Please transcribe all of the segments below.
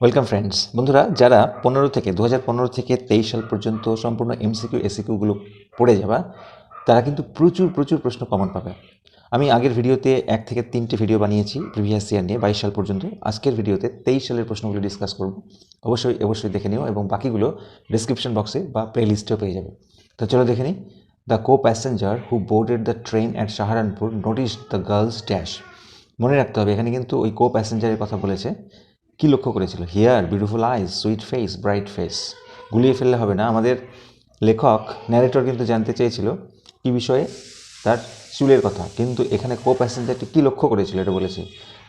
Welcome friends বন্ধুরা, যারা পনেরো থেকে দু হাজার পনেরো থেকে তেইশ সাল পর্যন্ত সম্পূর্ণ এমসিকিউ এসিকিউগুলো পড়ে যাবা, তারা কিন্তু প্রচুর প্রচুর প্রশ্ন কমন পাবে। আমি আগের ভিডিওতে এক থেকে তিনটে ভিডিও বানিয়েছি প্রিভিয়াস ইয়ার নিয়ে, বাইশ সাল পর্যন্ত। আজকের ভিডিওতে তেইশ সালের প্রশ্নগুলো ডিসকাস করব। অবশ্যই অবশ্যই দেখে নিও এবং বাকিগুলো ডিসক্রিপশন বক্সে বা প্লে লিস্টেও পেয়ে যাবে। তো চলো দেখে নিই। The co passenger who boarded the train at Saharanpur notice the girls dash মনে রাখতে হবে, এখানে কিন্তু ওই কো প্যাসেঞ্জারের কথা বলেছে। কি লক্ষ্য করেছিল? Here beautiful eyes sweet face bright face গুলিয়ে ফেললে হবে না। আমাদের লেখক ন্যারেটর কিন্তু জানতে চেয়েছিল কি বিষয়ে? তার চুলের কথা। কিন্তু এখানে কো প্যাসেঞ্জারটি কী লক্ষ্য করেছিল এটা বলেছে?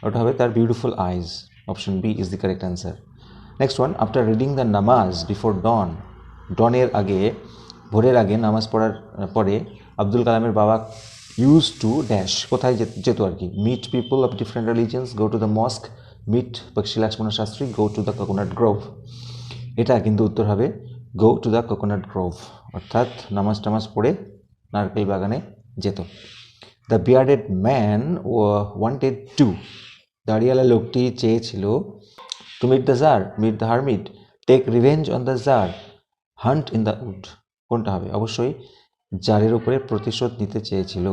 ওটা হবে তার beautiful eyes option B is the correct answer next one after reading the namaz before dawn ডনের আগে, ভোরের আগে নামাজ পড়ার পরে আব্দুল কালামের বাবা ইউজ টু ড্যাশ কোথায় যেত আর কি? Meet people of different religions go to the mosque meet Pakshi Lakshmana Sastri go to the coconut grove এটা কিন্তু উত্তর হবে go to the coconut grove অর্থাৎ নামাজ টামাজ পড়ে নারকেল বাগানে যেত। The bearded man wanted to দাঁড়িয়ালা লোকটি চেয়েছিল to meet the tsar meet the hermit take revenge on the tsar hunt in the wood কোনটা হবে? অবশ্যই জারের উপরে প্রতিশোধ নিতে চেয়েছিল।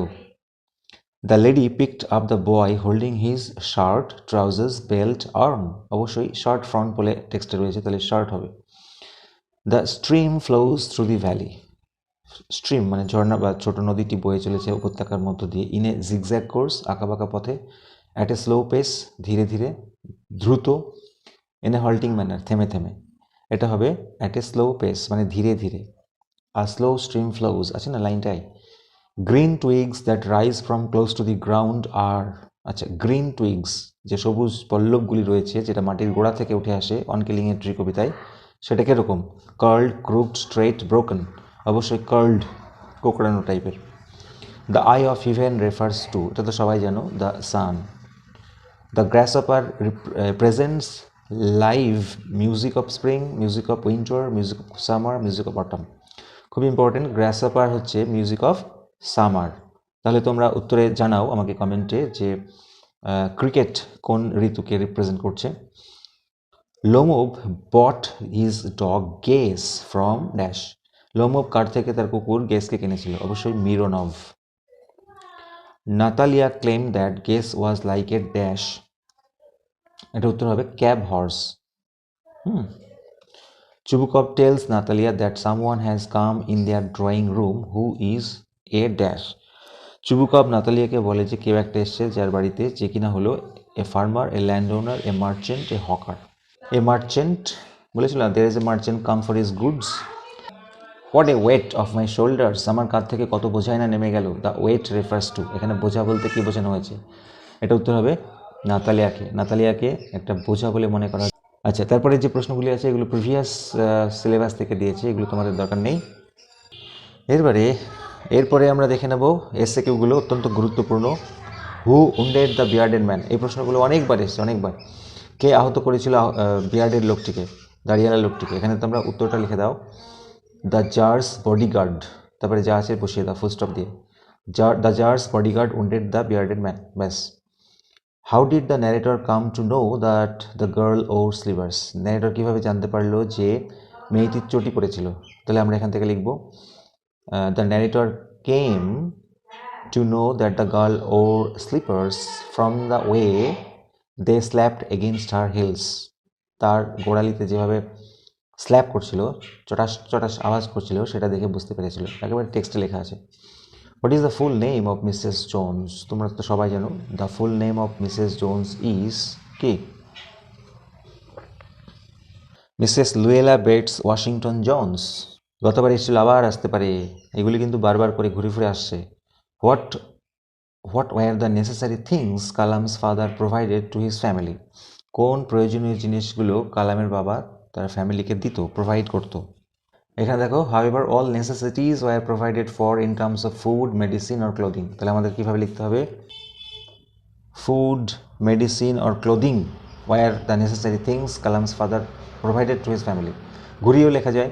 The lady picked up the boy holding his shirt trousers belt arm অবশ্যই শার্ট ফ্রন্ট বলে টেক্সটে রয়েছে, তাহলে শার্ট হবে। The stream flows through the valley stream মানে ঝর্ণা বা ছোট নদীটি বয়ে চলেছে উপত্যকার মধ্য দিয়ে। ইনে জিগজ্যাগ কোর্স আঁকাবাঁকা পথে। অ্যাট এ স্লো পেস ধীরে ধীরে, দ্রুত এন হল্টিং ম্যানার থেমে থেমে। এটা হবে অ্যাট এ স্লো পেস মানে ধীরে ধীরে। আর স্লো স্ট্রিম ফ্লোজ আছে না লাইনটাই green twigs that rise from close to the ground আর আচ্ছা গ্রিন টুইগস যে সবুজ পল্লবগুলি রয়েছে, যেটা মাটির গোড়া থেকে উঠে আসে অন কিলিং এ ট্রি কবিতায় সেটা কীরকম? কার্লড ক্রুকড স্ট্রেট ব্রোকেন অবশ্যই কার্লড কোকড়ানো টাইপের the eye of heaven refers to এটা তো সবাই জানো the sun the grasshopper presents live music of spring music of winter music of summer music of autumn খুব ইম্পর্টেন্ট গ্রাস অপার হচ্ছে মিউজিক অফ সামার। তাহলে তোমরা উত্তরে জানাও আমাকে কমেন্টে যে ক্রিকেট কোন ঋতুকে রিপ্রেজেন্ট করছে। Lomov bought his dog Guess from dash Lomov কার থেকে তার কুকুর গেসকে কিনেছিল? অবশ্যই Mironov. Natalia claim that Guess was like a dash এটা উত্তর হবে cab horse hmm. Chubukov tells Natalia that someone has come in their drawing room who is a dash. Chubukov নাতালিয়াকে বলে যে কেউ একটা এসছে যার বাড়িতে যে কিনা হলো a farmer, a land owner a merchant, a hawker. A merchant, বলেছিল there is a merchant come for his goods what a weight of my shoulders আমার কাঁধ থেকে কত বোঝাই না নেমে গেল। দ্য ওয়েট রেফার্স টু এখানে বোঝা বলতে কি বোঝানো হয়েছে? এটা উত্তর হবে নাতালিয়াকে। নাতালিয়াকে একটা বোঝা বলে মনে করা আচ্ছা তারপরে যে প্রশ্নগুলি আছে, এগুলো প্রিভিয়াস সিলেবাস থেকে দিয়েছে, এগুলো তোমাদের দরকার নেই। এরবারে এরপরে আমরা দেখে নেব এসে কিউগুলো অত্যন্ত গুরুত্বপূর্ণ। Who wounded the bearded man এই প্রশ্নগুলো অনেকবার এসছে, অনেকবার। কে আহত করেছিল বিয়ার্ডেড লোকটিকে, দাঁড়িয়ালা লোকটিকে? এখানে তোমরা উত্তরটা লিখে দাও। দ্য জার্স বডিগার্ড তারপরে যা আছে বসিয়ে দাও ফুল স্টপ দিয়ে। Tsar the tsar's bodyguard wounded the bearded man ব্যাস। How did the narrator come to know that the girl wore slippers narrator কীভাবে জানতে পারল যে মেয়েটির চটি পড়েছিল তাহলে আমরা এখান থেকে লিখব। The narrator came to know that the girl wore slippers from the way they slapped against her heels তার গোড়ালিতে যেভাবে স্ল্যাপ করছিল, চটাস চটাস আওয়াজ করছিল, সেটা দেখে বুঝতে পেরেছিল। একেবারে টেক্সটে লেখা আছে। What is the full name of Mrs Jones তোমরা তো সবাই জানো the full name of Mrs Jones is কি? Mrs Luella Bates Washington Jones গতবার এসেছিল, আবার আসতে পারে। এগুলি কিন্তু বারবার করে ঘুরে ফিরে আসছে। What what were the necessary things Kalam's father provided to his family কোন প্রয়োজনীয় জিনিসগুলো কালামের বাবা তার ফ্যামিলিকে দিত প্রোভাইড করতো? এখানে দেখো however all necessities were provided for in terms of food medicine or clothing তাহলে আমাদের কীভাবে লিখতে হবে? Food medicine or clothing were the necessary things Kalam's father provided to his family ঘুরিয়েও লেখা যায়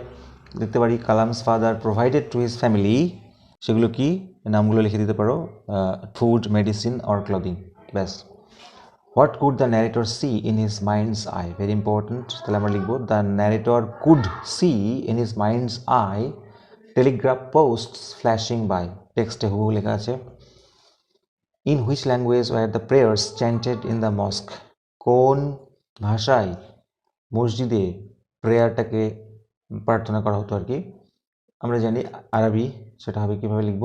লিখতে পারি Kalam's father provided to his family সেগুলো কি? নামগুলো লিখে দিতে পারো। ফুড মেডিসিন অর ক্লোদিং ব্যাস। What could the narrator see in his mind's eye very important তাহলে আমরা লিখব the narrator could see in his mind's eye telegraph post flashing by টেক্সটে হুবহু লেখা আছে। In which language were the prayers chanted in the mosque কোন ভাষায় মসজিদে প্রেয়ারটাকে প্রার্থনা করা হতো আর কি আমরা জানি আরবি সেটা হবে কীভাবে লিখব।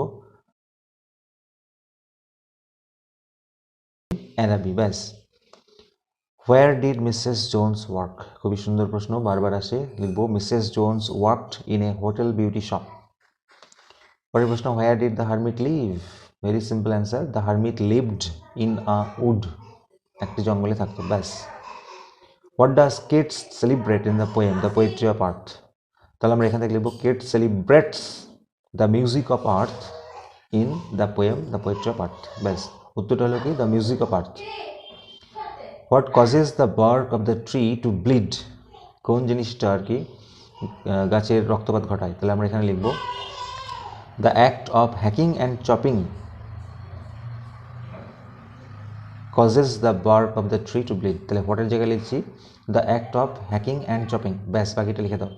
অ্যারাবি ব্যাস। Where did Mrs Jones work খুবই সুন্দর প্রশ্ন, বারবার আসে। লিখব Mrs Jones worked in a hotel beauty shop পরের প্রশ্ন where did the hermit live very simple answer the hermit lived in a wood একটি জঙ্গলে থাকতো, ব্যাস। What does kids celebrate in the poem the poetry of earth তাহলে আমরা এখান থেকে লিখব Keats celebrates the music of earth in the poem the poetry of earth ব্যাস, উত্তরটা হলো কি? The music of earth what causes the bark of the tree to bleed কোন জিনিসটা আর কি গাছের রক্তপাত ঘটায়? তাহলে আমরা এখানে লিখব the act of hacking and chopping causes the bark of the tree to bleed তাহলে হোয়াটের জায়গায় লিখছি the act of hacking and chopping ব্যাস, বাকিটা লিখে দাও।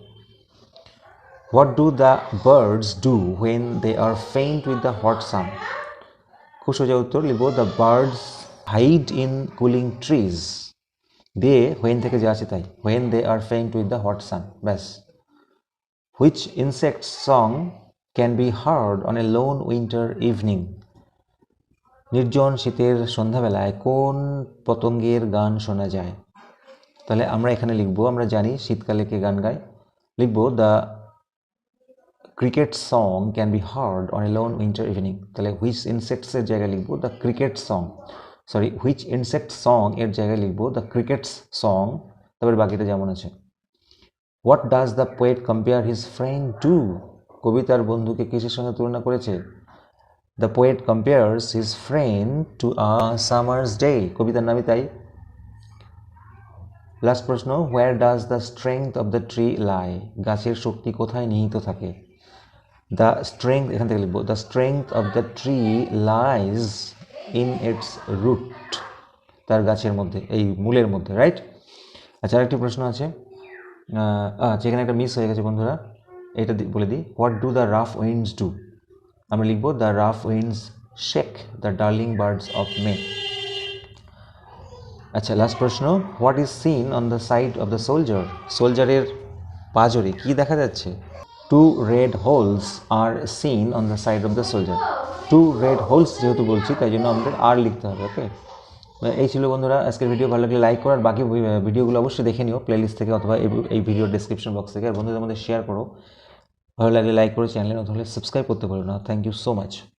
What do the birds do when they are faint with the hot sun খুব সোজা উত্তর লিখব the birds hide in cooling trees they when থেকে যা আছে তাই when they are faint with the hot sun ব্যাস। Which insect song can be heard on a lone winter evening নির্জন শীতের সন্ধ্যাবেলায় কোন পতঙ্গের গান শোনা যায়? তাহলে আমরা এখানে লিখব, আমরা জানি শীতকালে কে গান গায়। লিখব the cricket song can be heard on a lone winter evening তাহলে হুইচ ইনসেক্টসের জায়গায় লিখব? The cricket song sorry which insect song এর জায়গায় লিখব? দ্য ক্রিকেটস সং তারপরে বাকিটা যেমন আছে। What does the poet compare his friend to কবি তার বন্ধুকে কিসের সঙ্গে তুলনা করেছে? The poet compares his friend to a summer's day কবিতার নামই তাই। লাস্ট প্রশ্ন where does the strength of the tree lie গাছের শক্তি কোথায় নিহিত থাকে? দ্য স্ট্রেংথ এখান থেকে লিখব the strength of the tree lies in its root তার গাছের মধ্যে, এই মূলের মধ্যে রাইট আচ্ছা আরেকটি প্রশ্ন আছে। আচ্ছা এখানে একটা মিস হয়ে গেছে, বন্ধুরা। এটা বলে দিই what do the rough winds do আমরা লিখব the rough winds shake the darling birds of May আচ্ছা লাস্ট প্রশ্ন what is seen on the side of the soldier সোলজারের পাজরে কি দেখা যাচ্ছে? Two red holes are seen on the side of the soldier two red holes যেহেতু বলছি, তাই জন্য আমাদের আর লিখতে হবে ওকে এই ছিল বন্ধুরা, আজকের ভিডিও ভালো লাগলে লাইক করার বাকি ভিডিওগুলো অবশ্যই দেখে নিও প্লেলিস্ট থেকে অথবা এই- ভিডিও ডিসক্রিপশন বক্স থেকে, আর বন্ধুদের মধ্যে শেয়ার করো। ভালো লাগলে লাইক করো চ্যানেলে হলে সাবস্ক্রাইব করতে পারো না। Thank you so much